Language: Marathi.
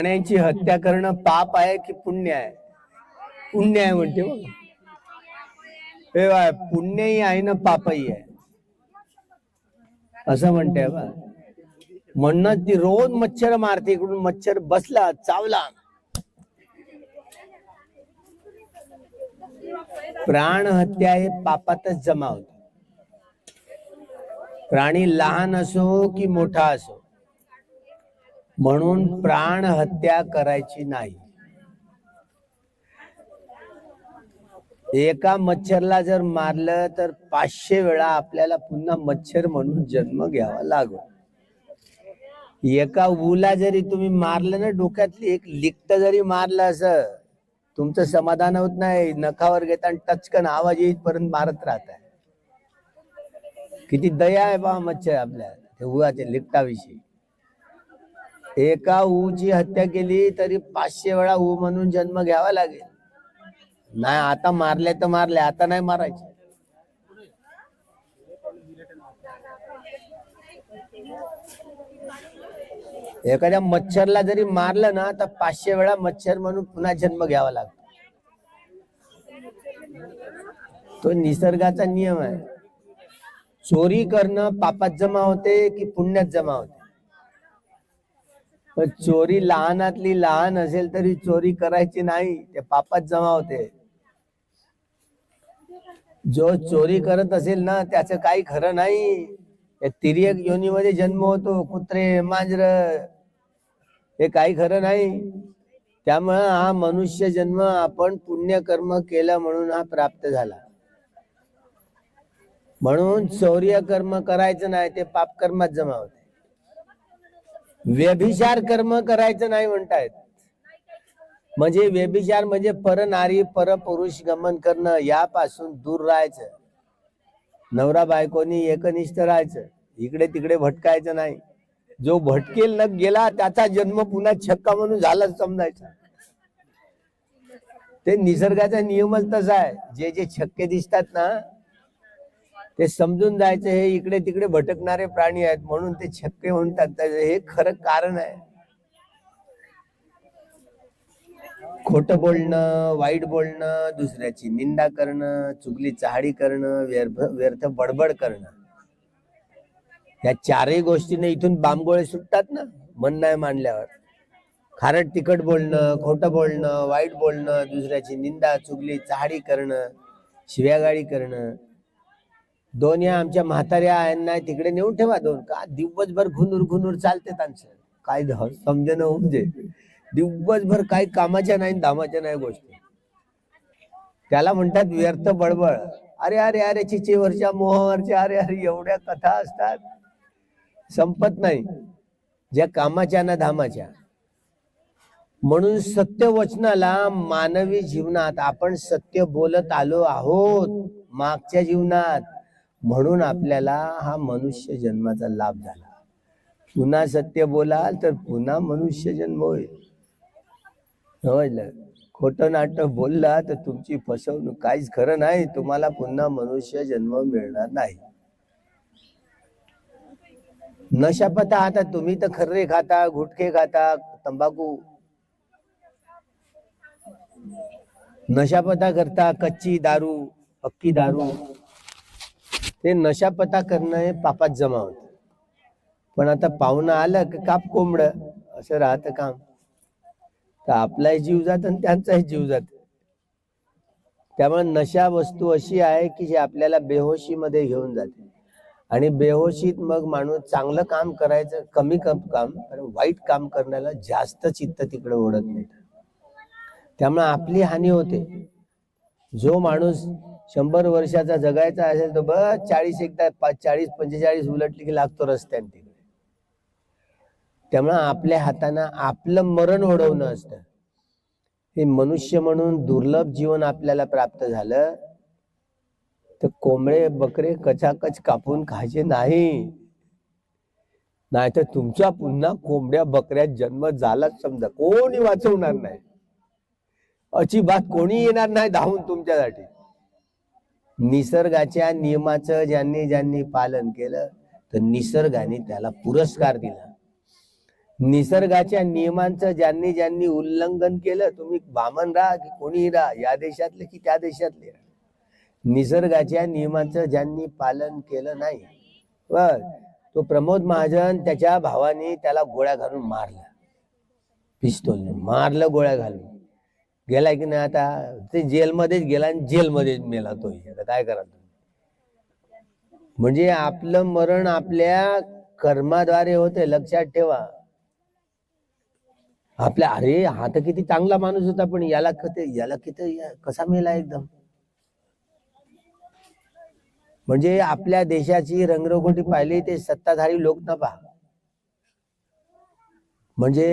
प्राण्यांची हत्या करणं पाप आहे की पुण्य आहे? पुण्य आहे म्हणते बघ. हे बाय पुण्यही आहे ना पापही आहे. असं म्हणते बा म्हणणं ती रोज मच्छर मारते इकडून मच्छर बसला चावला. प्राण हत्या हे पापातच जमा होत. प्राणी लहान असो की मोठा असो म्हणून प्राण हत्या करायची नाही. एका मच्छरला जर मारलं तर पाचशे वेळा आपल्याला पुन्हा मच्छर म्हणून जन्म घ्यावा लागो एका उला जरी तुम्ही मारलं ना डोक्यातली एक लिक्त जरी मारलं असं तुमचं समाधान होत नाही नखावर घेता आणि टचकन आवाज येईपर्यंत मारत राहत आहे किती दया आहे बा मच्छर आपल्या त्या उगाच्या लिक्ताविषयी. एका ऊची हत्या केली तरी पाचशे वेळा ऊ म्हणून जन्म घ्यावा लागेल. नाही आता मारले तर मारले आता नाही मारायचे. एखाद्या मच्छरला जरी मारलं ना तर पाचशे वेळा मच्छर म्हणून पुन्हा जन्म घ्यावा लागतो. तो निसर्गाचा नियम आहे. चोरी करणं पापात जमा होते की पुण्यात जमा होते? पण चोरी लहानातली लहान असेल तरी चोरी करायची नाही ते पापात जमा होते. जो चोरी करत असेल ना त्याचं काही खरं नाही. या तिर्यक योनीमध्ये जन्म होतो कुत्रे मांजर हे काही खरं नाही. त्यामुळं हा मनुष्य जन्म आपण पुण्यकर्म केलं म्हणून हा प्राप्त झाला. म्हणून चौर्य कर्म करायचं नाही ते पाप कर्मात जमा होते. व्यभिचार कर्म करायचं नाही म्हणतायत. म्हणजे व्यभिचार म्हणजे पर नारी पर पुरुष गमन करणं यापासून दूर राहायचं. नवरा बायकोनी एकनिष्ठ राहायचं. इकडे तिकडे भटकायचं नाही. जो भटकेल न गेला त्याचा जन्म पुन्हा छक्का म्हणून झालाच समजायचा. ते निसर्गाचा नियमच तसा आहे. जे जे छक्के दिसतात ना ते समजून जायचं हे इकडे तिकडे भटकणारे प्राणी आहेत म्हणून ते छक्के म्हणतात त्याचं हे खरं कारण आहे. खोट बोलणं वाईट बोलणं दुसऱ्याची निंदा करणं चुगली चहाडी करणं व्यर्थ व्यर्थ बडबड करणं. या चारही गोष्टीने इथून बांबगोळे सुटतात ना मन नाही मानल्यावर खारट तिखट बोलणं खोटं बोलणं वाईट बोलणं दुसऱ्याची निंदा चुगली चहाडी करणं शिव्यागाळी करणं दोन या आमच्या म्हाताऱ्या यांना तिकडे नेऊन ठेवा दोन. का दिवसभर घुनूर घुनूर चालते त्यांचं काय समजणं होऊन दे दिवसभर काही कामाच्या नाही धामाच्या नाही गोष्टी. त्याला म्हणतात व्यर्थ बडबड अरे अरे अरे चिचेवरच्या मोहावरच्या अरे अरे एवढ्या कथा असतात. संपत नाही. ज्या कामाच्या ना धामाच्या. म्हणून सत्य वचनाला मानवी जीवनात आपण सत्य बोलत आलो आहोत मागच्या जीवनात. म्हणून आपल्याला हा मनुष्य जन्माचा लाभ झाला. पुन्हा सत्य बोलाल तर पुन्हा मनुष्य जन्म होईल. समजलं? खोटं नाटक बोलला तर तुमची फसवणूक काहीच खरं नाही तुम्हाला पुन्हा मनुष्य जन्म मिळणार नाही. नशा पता आता तुम्ही तर खर्रे खाता गुटखे खाता तंबाखू. नशा पता करता कच्ची दारू पक्की दारू. ते नशापता करणं हे पापात जमा होत. पण आता पाहुणं आलं की काप कोंबड असं राहतं काम. तर आपलाही जीव जात आणि त्यांचाही जीव जात. त्यामुळे नशा वस्तू अशी आहे की जी आपल्याला बेहोशीमध्ये घेऊन जाते. आणि बेहोशीत मग माणूस चांगलं काम करायचं कमी कम काम पण वाईट काम करण्याला जास्त चित्त तिकडे ओढत नाही. त्यामुळे आपली हानी होते. जो माणूस शंभर वर्षाचा जगायचा असेल तर बस चाळीस एकदा चाळीस पंचेचाळीस उलटली की लागतो रस्त्याने. तिकडे त्यामुळे आपल्या हातानं आपलं मरण ओढवणं असतं. हे मनुष्य म्हणून दुर्लभ जीवन आपल्याला प्राप्त झालं तर कोंबडे बकरे कचाकच कापून खायचे नाही. नाहीतर तुमच्या पुन्हा कोंबड्या बकऱ्यात जन्म झालाच समजा. कोणी वाचवणार नाही. अजिबात कोणी येणार नाही धावून तुमच्यासाठी. निसर्गाच्या नियमाचं ज्यांनी ज्यांनी पालन केलं तर निसर्गाने त्याला पुरस्कार दिला. निसर्गाच्या नियमांचं ज्यांनी ज्यांनी उल्लंघन केलं तुम्ही बामण राहा की कोणीही राहा या देशातले की त्या देशातले निसर्गाच्या नियमांचं ज्यांनी पालन केलं नाही बर तो प्रमोद महाजन त्याच्या भावाने त्याला गोळ्या घालून मारला. पिस्तोलने मारलं गोळ्या घालून. गेला की नाही आता? ते जेलमध्येच गेला आणि जेलमध्येच मेला तो आता काय करा तुम्ही? म्हणजे आपलं मरण आपल्या कर्माद्वारे होते लक्षात ठेवा. आपल्या अरे हा तर किती चांगला माणूस होता पण याला कते याला किती कसा मेला एकदम? म्हणजे आपल्या देशाची रंगरंगोटी पाहिली ते सत्ताधारी लोक न पहा म्हणजे